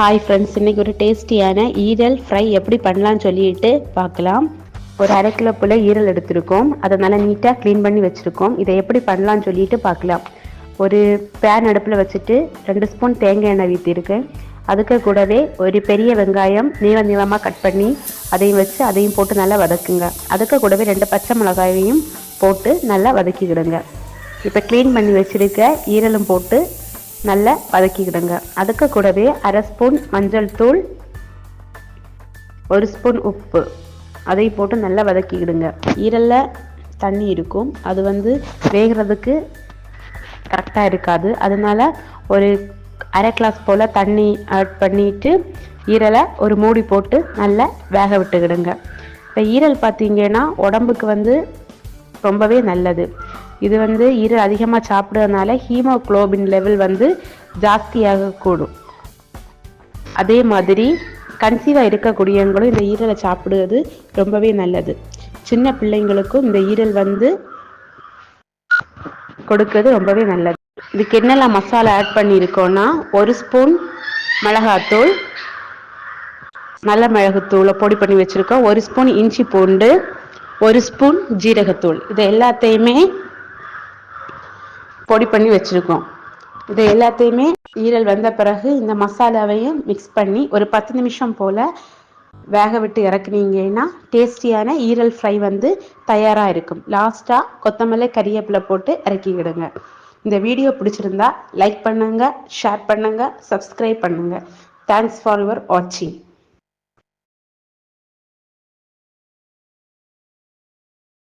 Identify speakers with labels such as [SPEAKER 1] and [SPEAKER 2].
[SPEAKER 1] Hi friends இன்றைக்கி ஒரு டேஸ்டியான ஈரல் ஃப்ரை எப்படி பண்ணலான்னு சொல்லிட்டு பார்க்கலாம். ஒரு அரை கிலோ போல் ஈரல் எடுத்திருக்கோம். அதை நல்லா நீட்டாக க்ளீன் பண்ணி வச்சுருக்கோம். இதை எப்படி பண்ணலான்னு சொல்லிட்டு பார்க்கலாம். ஒரு பேன் அடுப்பில் வச்சுட்டு ரெண்டு ஸ்பூன் தேங்காய் எண்ணெய் ஊற்றிருக்கேன் அதுக்கு கூடவே ஒரு பெரிய வெங்காயம் நீள நீளமாக கட் பண்ணி அதையும் வச்சு அதையும் போட்டு நல்லா வதக்குங்க. அதுக்கு கூடவே ரெண்டு பச்சை மிளகாயையும் போட்டு நல்லா வதக்கிக்கிடுங்க. இப்போ க்ளீன் பண்ணி வச்சுருக்க ஈரலும் போட்டு நல்லா வதக்கிக்கிடுங்க. அதுக்கு கூடவே அரை ஸ்பூன் மஞ்சள் தூள் ஒரு ஸ்பூன் உப்பு. அதையும் போட்டு நல்லா வதக்கிக்கிடுங்க. ஈரலில் தண்ணி இருக்கும். அது வந்து வேகிறதுக்கு கரெக்டாக இருக்காது. அதனால் ஒரு அரை கிளாஸ் போல் தண்ணி ஆட் பண்ணிட்டு ஈரலை ஒரு மூடி போட்டு நல்லா வேக விட்டுக்கிடுங்க. இப்போ ஈரல் பார்த்தீங்கன்னா உடம்புக்கு வந்து ரொம்பவே நல்லது. இது வந்து ஈரல் அதிகமாக சாப்பிட்றதுனால ஹீமோக்ளோபின் லெவல் வந்து ஜாஸ்தியாக கூடும். அதே மாதிரி கன்சீவாக இருக்கக்கூடியவங்களும் இந்த ஈரலை சாப்பிடுவது ரொம்பவே நல்லது. சின்ன பிள்ளைங்களுக்கும் இந்த ஈரல் வந்து கொடுக்கறது ரொம்பவே நல்லது. இதுக்கு என்னெல்லாம் மசாலா ஆட் பண்ணியிருக்கோன்னா ஒரு ஸ்பூன் மிளகாத்தூள் நல்ல மிளகுத்தூளை பொடி பண்ணி வச்சுருக்கோம். ஒரு ஸ்பூன் இஞ்சி பூண்டு ஒரு ஸ்பூன் ஜீரகத்தூள். இது எல்லாத்தையுமே பொடி பண்ணி வச்சுருக்கோம். இது எல்லாத்தையுமே ஈரல் வந்த பிறகு இந்த மசாலாவையும் மிக்ஸ் பண்ணி ஒரு பத்து நிமிஷம் போல் வேக விட்டு இறக்குனீங்கன்னா டேஸ்டியான ஈரல் ஃப்ரை வந்து தயாராக இருக்கும். லாஸ்ட்டாக கொத்தமல்லி கறிவேப்பிலை போட்டு இறக்கிக்கிடுங்க இந்த வீடியோ பிடிச்சிருந்தா லைக் பண்ணுங்கள் ஷேர் பண்ணுங்கள் சப்ஸ்கிரைப் பண்ணுங்கள் தேங்க்ஸ் ஃபார் யுவர் வாட்சிங்